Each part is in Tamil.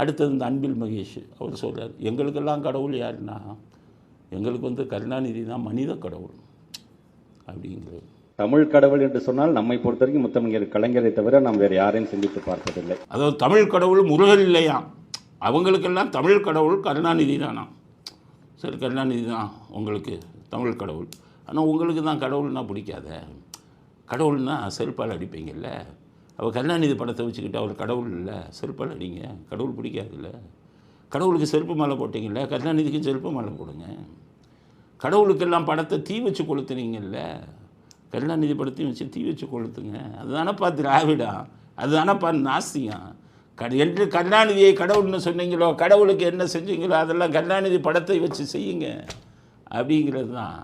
அடுத்தது இந்த அன்பில் மகேஷ் அவர் சொல்றார் எங்களுக்கெல்லாம் கடவுள் யாருன்னா எங்களுக்கு வந்து கருணாநிதி தான் மனித கடவுள். அப்படிங்கிறது. தமிழ் கடவுள் என்று சொன்னால் நம்மை பொறுத்த வரைக்கும் முத்தமிழர் கலைஞரை தவிர நாம் வேறு யாரையும் சிந்தித்து பார்த்ததில்லை. அதாவது தமிழ் கடவுள் முருகன் இல்லையாம் அவங்களுக்கெல்லாம் தமிழ் கடவுள் கருணாநிதி தானா? சரி கருணாநிதி தான் உங்களுக்கு தமிழ் கடவுள். ஆனால் உங்களுக்கு தான் கடவுள்னா பிடிக்காத. கடவுள்னா செருப்பால் அடிப்பீங்கல்ல? அவள் கருணாநிதி படத்தை வச்சுக்கிட்டு அவர் கடவுள் இல்லை செருப்பால் அடிங்க. கடவுள் பிடிக்காதுல்ல. கடவுளுக்கு செருப்பு மாலை போட்டிங்கல்ல கருணாநிதிக்கு செருப்பு மாலை போடுங்க. கடவுளுக்கெல்லாம் படத்தை தீ வச்சு கொளுத்துனீங்கல்ல கருணாநிதி படத்தையும் வச்சு தீ வச்சு கொளுத்துங்க. அதுதானப்பா திராவிடா அதுதானப்பா நாஸ்தியம் கட என்று கருணாநிதியை கடவுள்னு சொன்னீங்களோ கடவுளுக்கு என்ன செஞ்சீங்களோ அதெல்லாம் கருணாநிதி படத்தை வச்சு செய்யுங்க. அப்படிங்கிறது தான்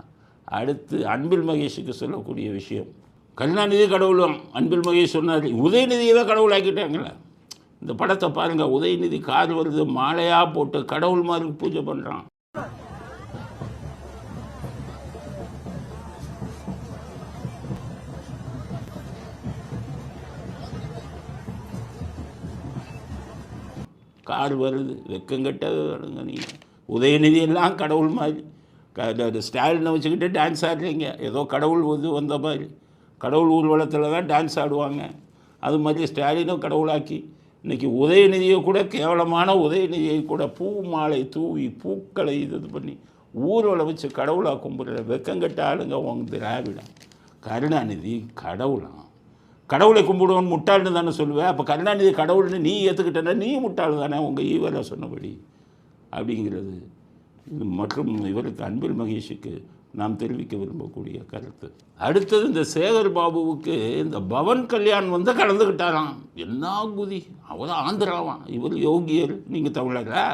அடுத்து அன்பில் மகேஷுக்கு சொல்லக்கூடிய விஷயம். கருணாநிதி கடவுளும் அன்பில் மகேஷ் சொன்னார் உதயநிதியவே கடவுளாக்கிட்டாங்களே இந்த படத்தை பாருங்கள் உதயநிதி கார் வருது மாலையாக போட்டு கடவுள் மாதிரி பூஜை பண்ணுறான் கார் வருது வெக்கங்கட்டதுங்க நீங்கள் உதயநிதி எல்லாம் கடவுள் மாதிரி. ஸ்டாலினை வச்சுக்கிட்டு டான்ஸ் ஆடுறீங்க ஏதோ கடவுள் வந்து வந்த மாதிரி. கடவுள் ஊர்வலத்தில் தான் டான்ஸ் ஆடுவாங்க. அது மாதிரி ஸ்டாலினும் கடவுளாக்கி இன்றைக்கி உதயநிதியை கூட கேவலமான உதயநிதியை கூட பூ மாலை தூவி பூக்களை இது இது பண்ணி ஊர்வலம் வச்சு கடவுளாக கும்பிடுற வெக்கங்கட்ட ஆளுங்க உங்க திராவிடம். கருணாநிதி கடவுளாம் கடவுளை கும்பிடுவோம் முட்டாள்னு தானே சொல்லுவேன் அப்போ கருணாநிதி கடவுள்னு நீ ஏற்றுக்கிட்டனா நீ முட்டாள் தானே? உங்கள் ஈவரை சொன்னபடி. அப்படிங்கிறது. இது மற்றும் இவருக்கு அன்பில் மகேஷுக்கு நாம் தெரிவிக்க விரும்பக்கூடிய கருத்து. அடுத்தது இந்த சேகர் பாபுவுக்கு இந்த பவன் கல்யாண் வந்து கலந்துக்கிட்டாராம் என்ன குதி அவர் ஆந்திராவான். இவர் யோகியர். நீங்கள் தமிழரா?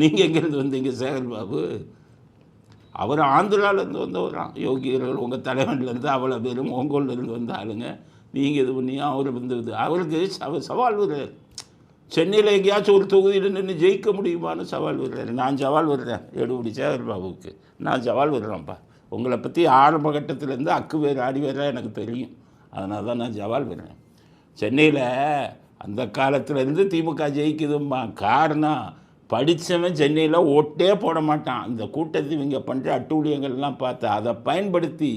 நீங்கள் எங்கேருந்து வந்தீங்க சேகர் பாபு? அவர் ஆந்திராவிலேருந்து வந்தவரான் யோகியர்கள் உங்கள் தலைவன்லேருந்து அவ்வளோ பேரும் ஒங்கோல்லேருந்து வந்த ஆளுங்க. நீங்கள் இது பண்ணி அவர் வந்து அவருக்கு சவ சவால் விடுறார் சென்னையில் எங்கேயாச்சும் ஒரு தொகுதியில் நின்று ஜெயிக்க முடியுமான்னு சவால் விடுறாரு நான் சவால் விடுறேன் எடுபடி சேகர் பாபுவுக்கு நான் சவால் விடுறேன்ப்பா உங்களை பற்றி ஆரம்ப கட்டத்திலேருந்து அக்கு வேறு ஆடி வேற எனக்கு தெரியும். அதனால தான் நான் சவால் விடுறேன் சென்னையில் அந்த காலத்துலேருந்து திமுக ஜெயிக்குதும்மா காரணம் படித்தவன் சென்னையில் ஓட்டே போட மாட்டான். இந்த கூட்டத்தை இவங்க பண்ணுற அட்டூழியங்கள்லாம் பார்த்து அதை பயன்படுத்தி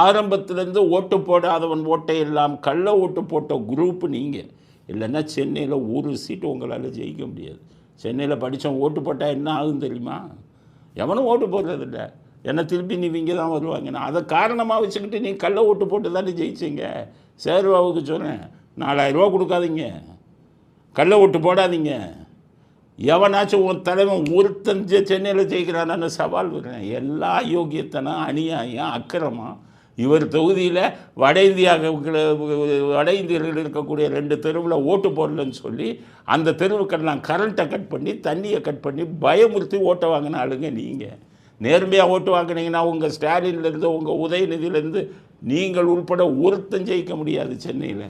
ஆரம்பத்திலேருந்து ஓட்டு போடாதவன் ஓட்டை எல்லாம் கள்ள ஓட்டு போட்ட குரூப் நீங்கள் இல்லைன்னா சென்னையில் ஒரு சீட்டு உங்களால் ஜெயிக்க முடியாது. சென்னையில் படித்தவன் ஓட்டு போட்டால் என்ன ஆகும் தெரியுமா? எவனும் ஓட்டு போடுறதில்ல. ஏன்னா திருப்பி நீ இங்கே தான் வருவாங்கன்னா அதை காரணமாக வச்சுக்கிட்டு நீ கள்ள ஓட்டு போட்டு தானே ஜெயிச்சிங்க? சேர்வாவுக்கு சொல்கிறேன் நாலாயிரரூவா கொடுக்காதீங்க. கள்ள ஓட்டு போடாதீங்க. எவனாச்சும் உன் தலைவன் ஒருத்தன் சென்னையில் ஜெயிக்கிறானான்னு சவால் விடுறேன். எல்லா யோகியத்தனம் அநியாயம் அக்கிரமம் இவர் தொகுதியில் வட இந்தியா வட இந்தியர்கள் இருக்கக்கூடிய ரெண்டு தெருவில் ஓட்டு போடலன்னு சொல்லி அந்த தெருவுக்கெல்லாம் கரண்ட்டை கட் பண்ணி தண்ணியை கட் பண்ணி பயமுறுத்தி ஓட்டை வாங்கின ஆளுங்க நீங்கள் நேர்மையாக ஓட்டு வாங்கினீங்கன்னா உங்கள் ஸ்டாலின்லேருந்து உங்கள் உதயநிதியிலேருந்து நீங்கள் உள்பட ஒருத்தம் ஜெயிக்க முடியாது சென்னையில்.